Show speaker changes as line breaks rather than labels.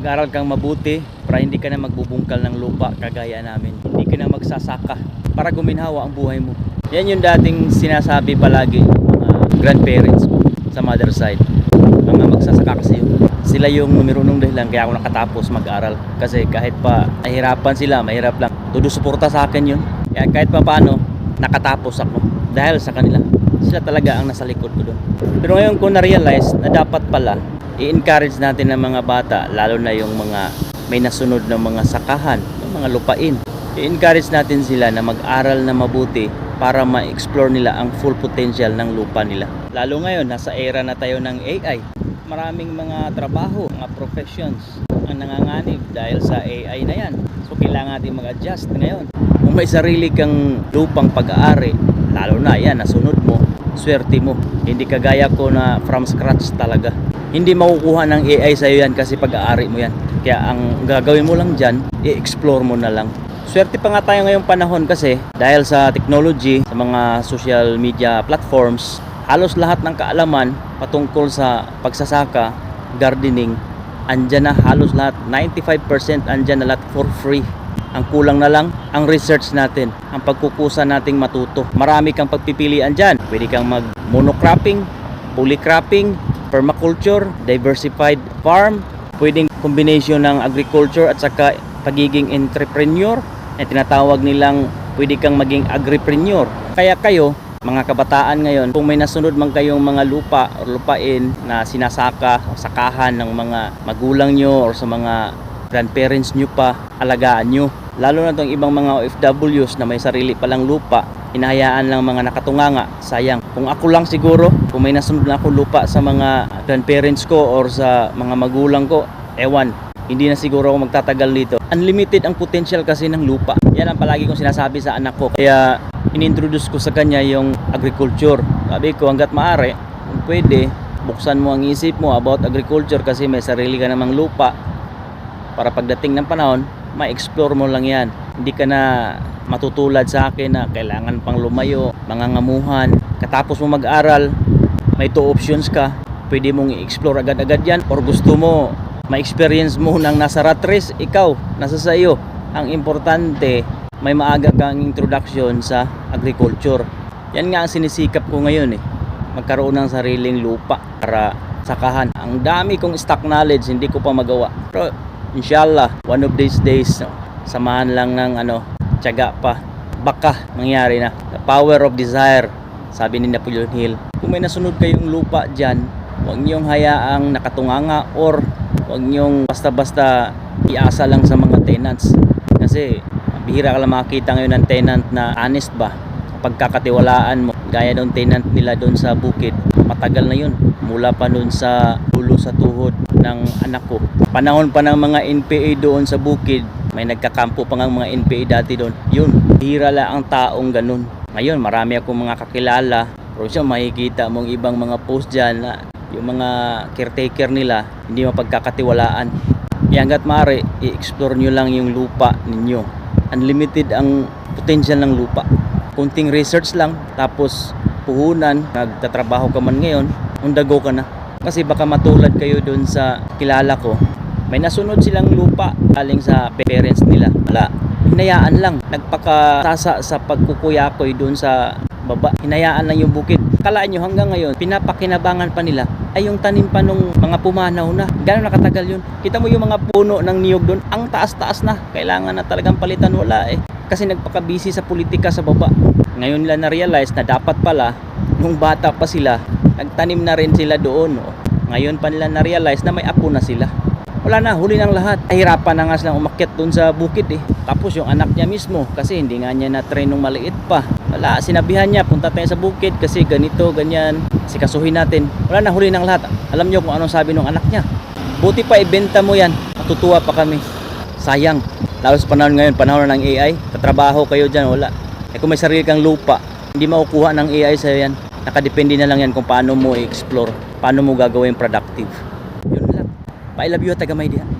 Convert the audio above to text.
mag-aral kang mabuti para hindi ka na magbubungkal ng lupa kagaya namin. Hindi ka na magsasaka para guminhawa ang buhay mo. Yan yung dating sinasabi palagi mga grandparents ko sa mother side. Mga magsasaka kasi yun. Sila yung numero nung dahilan kaya ako nakatapos mag-aral. Kasi kahit pa nahirapan sila, mahirap lang. Todo suporta sa akin yun. Kaya kahit pa paano, nakatapos ako. Dahil sa kanila. Sila talaga ang nasa likod ko doon. Pero ngayon ko na-realize na dapat pala i-encourage natin ng mga bata, lalo na yung mga may nasunod ng mga sakahan, ng mga lupain. I-encourage natin sila na mag-aral na mabuti para ma-explore nila ang full potential ng lupa nila. Lalo ngayon, nasa era na tayo ng AI. Maraming mga trabaho, mga professions ang nanganganib dahil sa AI na yan. So kailangan natin mag-adjust ngayon. Kung may sarili kang lupang pag-aari, lalo na yan, nasunod mo, swerte mo. Hindi kagaya ko na from scratch talaga. Hindi makukuha ng AI sa'yo yan kasi pag-aari mo yan. Kaya ang gagawin mo lang dyan, i-explore mo na lang. Swerte pa nga tayo ngayong panahon kasi dahil sa technology, sa mga social media platforms, halos lahat ng kaalaman patungkol sa pagsasaka, gardening, andyan na halos lahat. 95% andyan na lahat for free. Ang kulang na lang, ang research natin, ang pagkukusa nating matuto. Marami kang pagpipilian dyan. Pwede kang mag monocropping, polycropping, permaculture, diversified farm, pwedeng combination ng agriculture at saka pagiging entrepreneur na tinatawag nilang pwede kang maging agripreneur. Kaya kayo, mga kabataan ngayon, kung may nasunod man kayong mga lupa o lupain na sinasaka o sakahan ng mga magulang nyo or sa mga grandparents nyo pa, alagaan nyo. Lalo na itong ibang mga OFWs na may sarili palang lupa, hinahayaan lang mga nakatunganga, sayang. Kung ako lang siguro, kung may nasunod na ako lupa sa mga grandparents ko or sa mga magulang ko, ewan, hindi na siguro ako magtatagal dito. Unlimited ang potential kasi ng lupa. Yan ang palagi kong sinasabi sa anak ko. Kaya inintroduce ko sa kanya yung agriculture. Sabi ko hanggat maaari, kung pwede, buksan mo ang isip mo about agriculture kasi may sarili ka namang lupa para pagdating ng panahon, ma-explore mo lang yan. Hindi ka na matutulad sa akin na kailangan pang lumayo, mangangamuhan. Katapos mo mag-aral, may two options ka. Pwede mong i-explore agad-agad yan or gusto mo ma-experience mo nang nasa rat race, ikaw, nasa sa iyo. Ang importante, may maaga kang introduction sa agriculture. Yan nga ang sinisikap ko ngayon eh. Magkaroon ng sariling lupa para sakahan. Ang dami kong stock knowledge, hindi ko pa magawa. Pero inshallah, one of these days, samahan lang ng ano, tiyaga pa. Baka mangyari na. The power of desire, sabi ni Napoleon Hill. Kung may nasunod kayong lupa dyan, huwag niyong hayaang nakatunganga or huwag niyong basta-basta iasa lang sa mga tenants. Kasi bihira ka lang makakita ngayon ng tenant na honest ba pagkakatiwalaan mo gaya ng tenant nila doon sa bukid matagal na yun mula pa doon sa dulo sa tuhod ng anak ko. Panahon pa ng mga NPA doon sa bukid may nagkakampo pa ng mga NPA dati doon. Yun bihira lang ang taong ganun. Ngayon marami akong mga kakilala. Pero siya makikita mong ibang mga post dyan na yung mga caretaker nila hindi mapagkakatiwalaan. Kaya hanggat maaari i-explore nyo lang yung lupa ninyo. Unlimited ang potential ng lupa. Kunting research lang tapos puhunan nagtatrabaho ka man ngayon undago ka na. Kasi baka matulad kayo doon sa kilala ko. May nasunod silang lupa galing sa parents nila. Wala. Hinayaan lang. Nagpakatasa sa pagkukuyakoy doon sa baba. Hinayaan lang yung bukid. Kalaan nyo hanggang ngayon pinapakinabangan pa nila. Ay yung tanim pa nung mga pumanaw na. Gano'n nakatagal yun? Kita mo yung mga puno ng niyog doon ang taas-taas na. Kailangan na talagang palitan. Wala eh. Kasi nagpaka-busy sa politika sa baba. Ngayon nila na-realize na dapat pala, nung bata pa sila, nagtanim na rin sila doon. Oh. Ngayon pa nila na-realize na may apo na sila. Wala na, huli ng lahat. Ahirapan na nga silang umakyat doon sa bukid eh. Tapos yung anak niya mismo, kasi hindi nga niya na-train nung maliit pa. Wala, sinabihan niya, punta tayo sa bukid kasi ganito, ganyan. Sikasuhin natin. Wala na, huli ng lahat. Alam niyo kung anong sabi ng anak niya. Buti pa, ibenta mo yan. Matutuwa pa kami. Sayang. Lalo sa panahon ngayon, panahon ng AI, katrabaho kayo dyan, wala. Eh kung may sarili kang lupa, hindi makukuha ng AI sa yan. Nakadepende na lang yan kung paano mo i-explore, paano mo gagawin productive. Yun lang. I love you, taga Maydiha.